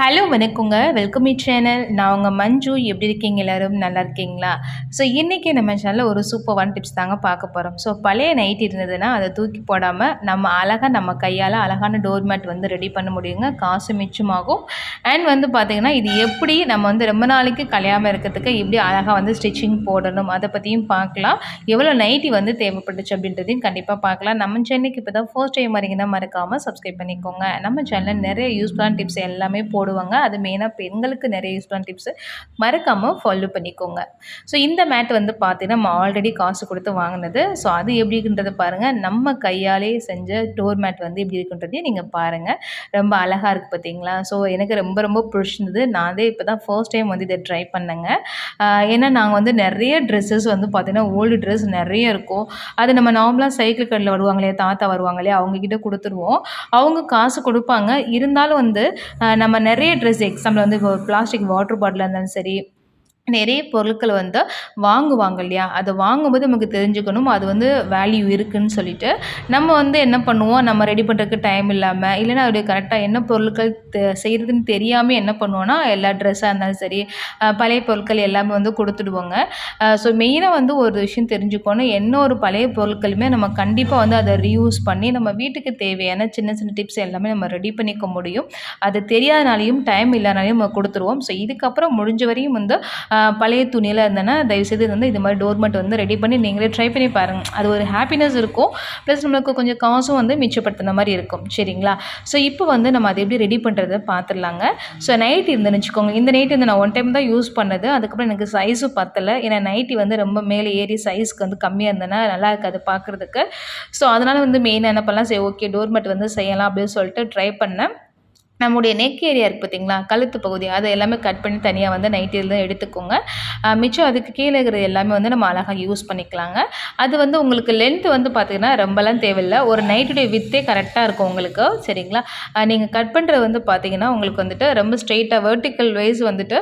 Hello வணக்கங்க. Welcome me channel நான் உங்கள் மஞ்சு. எப்படி இருக்கீங்க எல்லோரும்? நல்லா இருக்கீங்களா? ஸோ இன்றைக்கி நம்ம சேனலில் ஒரு சூப்பர்வான டிப்ஸ் தாங்க பார்க்க போகிறோம் ஸோ பழைய நைட் இருந்ததுன்னா அதை தூக்கி போடாமல் நம்ம அழகாக நம்ம கையால் அழகான டோர் மேட் வந்து ரெடி பண்ண முடியுங்க. காசு மிச்சமாகும். அண்ட் வந்து பார்த்திங்கன்னா இது எப்படி நம்ம வந்து ரொம்ப நாளைக்கு கலையாமல் இருக்கிறதுக்கு எப்படி அழகாக வந்து ஸ்டிச்சிங் போடணும் அதை பற்றியும் பார்க்கலாம். எவ்வளோ நைட்டி வந்து தேவைப்பட்டுச்சு அப்படின்றதையும் கண்டிப்பாக பார்க்கலாம். நம்ம சேனலுக்கு இப்போ தான் ஃபர்ஸ்ட் டைம் வரீங்கன்னா மறக்காமல் சப்ஸ்கிரைப் பண்ணிக்கோங்க. நம்ம சேனலில் நிறைய யூஸ்ஃபுல்லான டிப்ஸ் எல்லாமே போ போடுவாங்க. அது மெயினாக பெண்களுக்கு நிறைய யூஸ்ஃபுல்லான டிப்ஸு மறக்காமல் ஃபாலோ பண்ணிக்கோங்க. ஸோ இந்த மேட் வந்து பார்த்தீங்கன்னா நம்ம ஆல்ரெடி காசு கொடுத்து வாங்கினது. ஸோ அது எப்படி இருக்குன்றதை பாருங்கள் நம்ம கையாலே செஞ்ச டோர் மேட் வந்து எப்படி இருக்குன்றதையும் நீங்கள் பாருங்கள் ரொம்ப அழகாக இருக்குது பார்த்தீங்களா ஸோ எனக்கு ரொம்ப ரொம்ப பிடிச்சிருந்தது. நான் அதே இப்போ தான் ஃபர்ஸ்ட் டைம் வந்து இதை ட்ரை பண்ணேங்க. ஏன்னா நாங்கள் வந்து நிறைய ட்ரெஸ்ஸஸ் வந்து பார்த்திங்கன்னா ஓல்டு ட்ரெஸ் நிறைய இருக்கும். அது நம்ம நார்மலாக சைக்கிள் கடையில் வருவாங்களே தாத்தா வருவாங்களே அவங்கக்கிட்ட கொடுத்துருவோம். அவங்க காசு கொடுப்பாங்க. இருந்தாலும் வந்து நம்ம நிறைய ட்ரெஸ் எக்ஸாம்பிள் வந்து இப்போ பிளாஸ்டிக் வாட்டர் பாட்டிலாக இருந்தாலும் சரி நிறைய பொருட்களை வந்து வாங்குவாங்க இல்லையா? அதை வாங்கும்போது நமக்கு தெரிஞ்சுக்கணும். அது வந்து வேல்யூ இருக்குதுன்னு சொல்லிட்டு நம்ம வந்து என்ன பண்ணுவோம்? நம்ம ரெடி பண்ணுறதுக்கு டைம் இல்லாமல் இல்லைன்னா அது கரெக்டாக என்ன பொருட்கள் செய்கிறதுன்னு தெரியாமல் என்ன பண்ணுவோன்னா எல்லா ட்ரெஸ்ஸாக இருந்தாலும் சரி பழைய பொருட்கள் எல்லாமே வந்து கொடுத்துடுவோங்க. ஸோ மெயினாக வந்து ஒரு விஷயம் தெரிஞ்சுக்கணும். என்ன ஒரு பழைய பொருட்களுமே நம்ம கண்டிப்பாக வந்து அதை ரீயூஸ் பண்ணி நம்ம வீட்டுக்கு தேவையான சின்ன சின்ன டிப்ஸ் எல்லாமே நம்ம ரெடி பண்ணிக்க முடியும். அது தெரியாதனாலையும் டைம் இல்லாதனாலையும் நம்ம கொடுத்துருவோம். ஸோ இதுக்கப்புறம் முடிஞ்ச வரையும் வந்து பழைய துணியெல்லாம் இருந்தேன்னா தயவுசெய்து வந்து இது மாதிரி டோர்மெட் வந்து ரெடி பண்ணி நீங்களே ட்ரை பண்ணி பாருங்கள் அது ஒரு ஹாப்பினஸ் இருக்கும். ப்ளஸ் நம்மளுக்கு கொஞ்சம் காசும் வந்து மிச்சப்படுத்தின மாதிரி இருக்கும். சரிங்களா? ஸோ இப்போ வந்து நம்ம அதை எப்படி ரெடி பண்ணுறதை பார்த்துடலாங்க ஸோ நைட் இருந்துன்னு வச்சுக்கோங்க. இந்த நைட்டு வந்து நான் ஒன் டைம் தான் யூஸ் பண்ணது. அதுக்கப்புறம் எனக்கு சைஸும் பத்தலை. ஏன்னா நைட்டி வந்து ரொம்ப மேலே ஏறி சைஸ்க்கு வந்து கம்மியாக இருந்தேன்னா நல்லா இருக்காது பார்க்குறதுக்கு ஸோ அதனால் வந்து மெயினாக என்ன பண்ணலாம்? சரி ஓகே டோர்மெட் வந்து செய்யலாம் அப்படின்னு சொல்லிட்டு ட்ரை பண்ணேன். நம்முடைய நெக் ஏரியா இருக்குது பார்த்திங்களா கழுத்து பகுதி. அதை எல்லாமே கட் பண்ணி தனியாக வந்து நைட்டியில் தான் எடுத்துக்கோங்க. மிச்சம் அதுக்கு கீழே இருக்கிறது எல்லாமே வந்து நம்ம அழகாக யூஸ் பண்ணிக்கலாங்க. அது வந்து உங்களுக்கு லென்த் வந்து பார்த்திங்கன்னா ரொம்பலாம் தேவையில்லை. ஒரு நைட்டுடைய வித்தே கரெக்டாக இருக்கும் உங்களுக்கு. சரிங்களா? நீங்கள் கட் பண்ணுறது வந்து பார்த்திங்கன்னா உங்களுக்கு வந்துட்டு ரொம்ப ஸ்ட்ரெயிட்டாக வேர்ட்டிக்கல் வேஸ் வந்துட்டு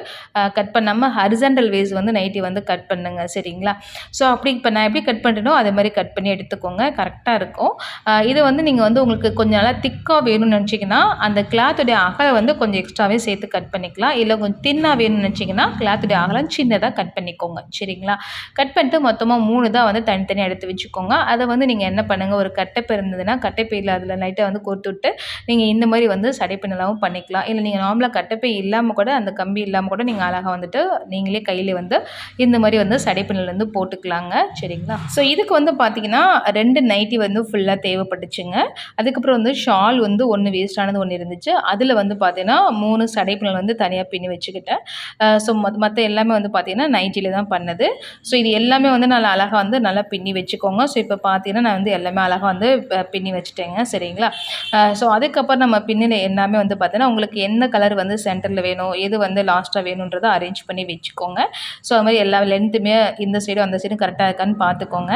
கட் பண்ணாமல் ஹரிசண்டல் வேஸ் வந்து நைட்டி வந்து கட் பண்ணுங்க. சரிங்களா? ஸோ அப்படி இப்போ நான் எப்படி கட் பண்ணுறனோ அதே மாதிரி கட் பண்ணி எடுத்துக்கோங்க. கரெக்டாக இருக்கும். இது வந்து நீங்கள் வந்து உங்களுக்கு கொஞ்சம் நல்லா திக்காக வேணும்னு நினச்சிங்கன்னா அந்த கிளாத்துடைய கிளாத்துடைய அகலை வந்து கொஞ்சம் எக்ஸ்ட்ராவே சேர்த்து கட் பண்ணிக்கலாம். இல்லை கொஞ்சம் தின்னாக வேணும்னு நினச்சிங்கன்னா கிளாத்துடைய அகலம் சின்னதாக கட் பண்ணிக்கோங்க. சரிங்களா? கட் பண்ணிட்டு மொத்தமாக மூணு தான் வந்து தனித்தனியாக எடுத்து வச்சுக்கோங்க. அதை வந்து நீங்கள் என்ன பண்ணுங்கள் ஒரு கட்டைப்பை இருந்ததுன்னா கட்டைப்பையில் அதில் லைட்டாக வந்து கொடுத்து விட்டு நீங்கள் இந்த மாதிரி வந்து சடைப்பின்னலாகவும் பண்ணிக்கலாம். இல்லை நீங்கள் நார்மலாக கட்டைப்பை இல்லாமல் கூட அந்த கம்பி இல்லாமல் கூட நீங்கள் அழகாக வந்துட்டு நீங்களே கையில் வந்து இந்த மாதிரி வந்து சடைப்பின்னல் வந்து போட்டுக்கலாங்க. சரிங்களா? ஸோ இதுக்கு வந்து பார்த்தீங்கன்னா ரெண்டு நைட்டி வந்து ஃபுல்லாக தேவைப்பட்டுச்சுங்க. அதுக்கப்புறம் வந்து ஷால் வந்து ஒன்று வேஸ்டானது ஒன்று இருந்துச்சு. அது அதில் வந்து பார்த்தீங்கன்னா மூணு சடைப்பினல் வந்து தனியாக பின்னி வச்சுக்கிட்டேன். ஸோ மற்ற எல்லாமே வந்து பார்த்திங்கன்னா நைட்டியில் தான் பண்ணது. ஸோ இது எல்லாமே வந்து நல்லா அழகாக வந்து நல்லா பின்னி வச்சுக்கோங்க. ஸோ இப்போ பார்த்தீங்கன்னா நான் வந்து எல்லாமே அழகாக வந்து பின்னி வச்சுட்டேங்க. சரிங்களா? ஸோ அதுக்கப்புறம் நம்ம பின்னில் எல்லாமே வந்து பார்த்தீங்கன்னா உங்களுக்கு என்ன கலர் வந்து சென்டரில் வேணும் எது வந்து லாஸ்ட்டாக வேணுன்றதை அரேஞ்ச் பண்ணி வச்சுக்கோங்க. ஸோ அது மாதிரி எல்லா லென்த்துமே இந்த சைடும் அந்த சைடும் கரெக்டாக இருக்கான்னு பார்த்துக்கோங்க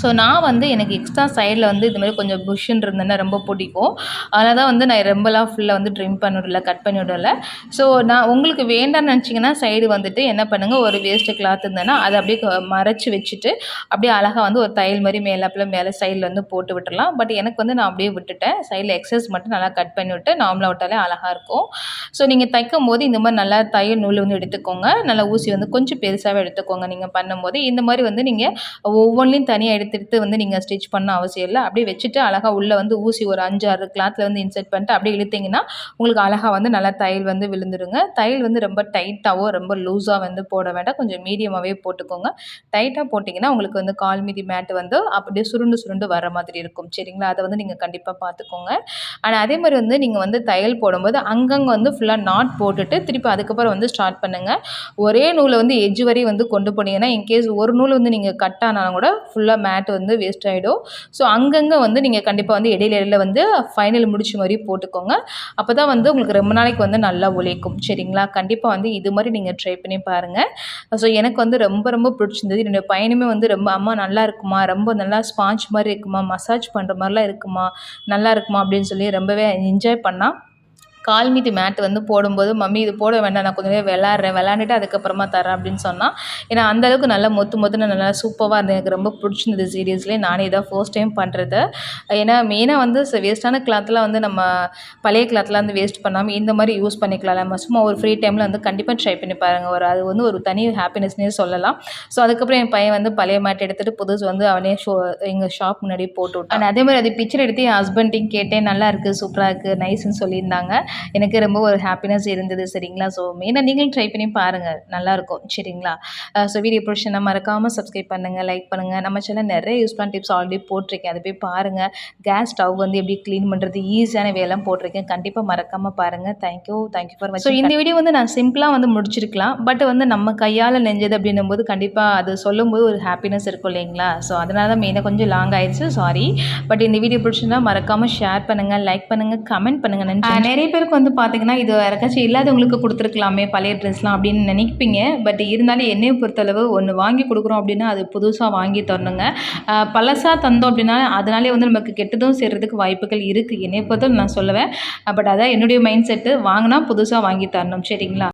ஸோ நான் வந்து எனக்கு எக்ஸ்ட்ரா சைடில் வந்து இது மாதிரி கொஞ்சம் புஷ்ஷுன்னு இருந்ததுன்னா ரொம்ப பிடிக்கும். அதனால தான் வந்து நான் ரொம்பலாம் ஃபுல்லாக வந்து ட்ரிம் பண்ணிவிடல கட் பண்ணி விடல ஸோ நான் உங்களுக்கு வேண்டாம்னு நினச்சிங்கன்னா சைடு வந்துட்டு என்ன பண்ணுங்கள் ஒரு வேஸ்ட்டு கிளாத் இருந்ததுன்னா அதை அப்படியே மறைச்சி வச்சுட்டு அப்படியே அழகாக வந்து ஒரு தையல் மாதிரி மேலாப்பில் மேலே சைடில் வந்து போட்டு விட்டுடலாம். பட் எனக்கு வந்து நான் அப்படியே விட்டுட்டேன். சைடில் எக்ஸஸ் மட்டும் நல்லா கட் பண்ணி விட்டு நார்மலாக விட்டாலே அழகாக இருக்கும். ஸோ நீங்கள் தைக்கும் போது இந்த மாதிரி நல்லா தையல் நூல் வந்து எடுத்துக்கோங்க. நல்லா ஊசி வந்து கொஞ்சம் பெருசாகவே எடுத்துக்கோங்க. நீங்கள் பண்ணும்போது இந்த மாதிரி வந்து நீங்கள் ஒவ்வொன்றிலையும் தனியாக எடுத்து எடுத்து வந்து நீங்கள் ஸ்டிச் பண்ண அவசியம் இல்லை. அப்படியே வச்சுட்டு அழகாக உள்ளே வந்து ஊசி ஒரு அஞ்சு ஆறு கிளாத்தில் வந்து இன்செர்ட் பண்ணிட்டு அப்படியே இழுத்திங்கன்னா உங்களுக்கு அழகாக வந்து நல்லா தையல் வந்து விழுந்துருங்க. தையல் வந்து ரொம்ப டைட்டாகவோ ரொம்ப லூஸாக வந்து போட வேண்டாம். கொஞ்சம் மீடியமாகவே போட்டுக்கோங்க. டைட்டாக போட்டிங்கன்னா உங்களுக்கு வந்து கால் மீதி மேட்டு வந்து அப்படியே சுருண்டு சுருண்டு வர மாதிரி இருக்கும். சரிங்களா? அதை வந்து நீங்கள் கண்டிப்பாக பார்த்துக்கோங்க ஆனால் அதே மாதிரி வந்து நீங்கள் வந்து தையல் போடும்போது அங்கங்கே வந்து ஃபுல்லாக நாட் போட்டுட்டு திருப்பி அதுக்கப்புறம் வந்து ஸ்டார்ட் பண்ணுங்கள் ஒரே நூலை வந்து எஜ்ஜு வரையும் வந்து கொண்டு போனீங்கன்னா இன்கேஸ் ஒரு நூல் வந்து நீங்கள் கட் ஆனாலும் கூட ஃபுல்லாக மேட் வந்து வேஸ்ட் ஆகிடும் ஸோ அங்கங்கே வந்து நீங்கள் கண்டிப்பாக வந்து இடையில இடையில வந்து ஃபைனல் முடிச்ச மாதிரி போட்டுக்கோங்க. அப்போ தான் வந்து உங்களுக்கு ரொம்ப நாளைக்கு வந்து நல்லா உழைக்கும் சரிங்களா? கண்டிப்பாக வந்து இது மாதிரி நீங்கள் ட்ரை பண்ணி பாருங்கள் ஸோ எனக்கு வந்து ரொம்ப ரொம்ப பிடிச்சிருந்தது. என்னுடைய பையனுமே வந்து ரொம்ப அம்மா நல்லா இருக்குமா? ரொம்ப நல்லா ஸ்பாஞ்ச் மாதிரி இருக்குமா? மசாஜ் பண்ணுற மாதிரிலாம் இருக்குமா? நல்லா இருக்குமா? அப்படின்னு சொல்லி ரொம்பவே என்ஜாய் பண்ணால் கால் மீதி மேட் வந்து போடும்போது மம்மி இது போட வேண்டாம் நான் கொஞ்சம் நேரம் விளாட்றேன் விளாண்டுட்டு அதுக்கப்புறமா தரேன் அப்படின்னு சொன்னால் ஏன்னா அந்தளவுக்கு நல்லா மொத்து மொத்துன்னு நல்லா சூப்பராக இருந்தது. எனக்கு ரொம்ப பிடிச்சிருந்தது சீரியஸ்லேயே நானே இதான் ஃபர்ஸ்ட் டைம் பண்ணுறது ஏன்னா மெயினாக வந்து வேஸ்ட்டான கிளாத்லாம் வந்து நம்ம பழைய கிளாத்லாம் வந்து வேஸ்ட் பண்ணாமல் இந்த மாதிரி யூஸ் பண்ணிக்கலாம் நம்ம சும்மா ஒரு ஃப்ரீ டைமில் வந்து கண்டிப்பாக ட்ரை பண்ணி பாருங்கள் ஒரு அது வந்து ஒரு தனி ஹாப்பினஸ்னே சொல்லலாம். ஸோ அதுக்கப்புறம் என் பையன் வந்து பழைய மேட் எடுத்துகிட்டு புதுசு வந்து அவனே ஷோ எங்கள் ஷாப் முன்னாடி போட்டு விட்டான். அதே மாதிரி அது பிக்சர் எடுத்து என் ஹஸ்பண்ட்டையும் கேட்டேன் நல்லா இருக்குது சூப்பராக இருக்குது நைஸ்ன்னு சொல்லியிருந்தாங்க. எனக்கு ரொம்ப ஒரு ஹாப்பினஸ் இருந்தது சரிங்களா? ஸோ மெயினாக நீங்களும் ட்ரை பண்ணி பாருங்கள் நல்லாயிருக்கும் சரிங்களா? ஸோ வீடியோ பிடிச்சினா மறக்காமல் சப்ஸ்கிரைப் பண்ணுங்கள் லைக் பண்ணுங்கள் நம்ம சேனல் நிறைய யூஸ்ஃபுல்லான டிப்ஸ் ஆல்ரெடி போட்டிருக்கேன். அதை போய் பாருங்கள் கேஸ் ஸ்டவ் வந்து எப்படி க்ளீன் பண்ணுறது ஈஸியான வேலைலாம் போட்டிருக்கேன். கண்டிப்பாக மறக்காமல் பாருங்கள் thank you thank you for so இந்த வீடியோ வந்து நான் சிம்பிளாக வந்து முடிச்சிருக்கலாம். பட் வந்து நம்ம கையால் நெஞ்சது அப்படின்னும் போது கண்டிப்பாக அது சொல்லும்போது ஒரு ஹாப்பினஸ் இருக்கும் இல்லைங்களா? ஸோ அதனால தான் மெயினாக கொஞ்சம் லாங் ஆயிடுச்சு. சாரி பட் இந்த வீடியோ பிடிச்சிருந்தா மறக்காமல் ஷேர் பண்ணுங்கள் லைக் பண்ணுங்கள் கமெண்ட் பண்ணுங்கள் நன்றி. நிறைய பேருக்கு வந்து பார்த்தீங்கன்னா இது யாராச்சும் இல்லாதவங்களுக்கு கொடுத்துருக்கலாமே பழைய ட்ரெஸ்லாம் அப்படின்னு நினைப்பீங்க. பட் இருந்தாலும் என்னையை பொறுத்தளவு ஒன்று வாங்கி கொடுக்குறோம் அப்படின்னா அது புதுசாக வாங்கி தரணுங்க. பழசாக தந்தோம் அப்படின்னா அதனாலே வந்து நமக்கு கெட்டதும் சேர்றதுக்கு வாய்ப்புகள் இருக்குது என்னை பொறுத்தவரை நான் சொல்லுவேன். பட் அதான் என்னுடைய மைண்ட் செட்டு வாங்கினா புதுசாக வாங்கி தரணும். சரிங்களா?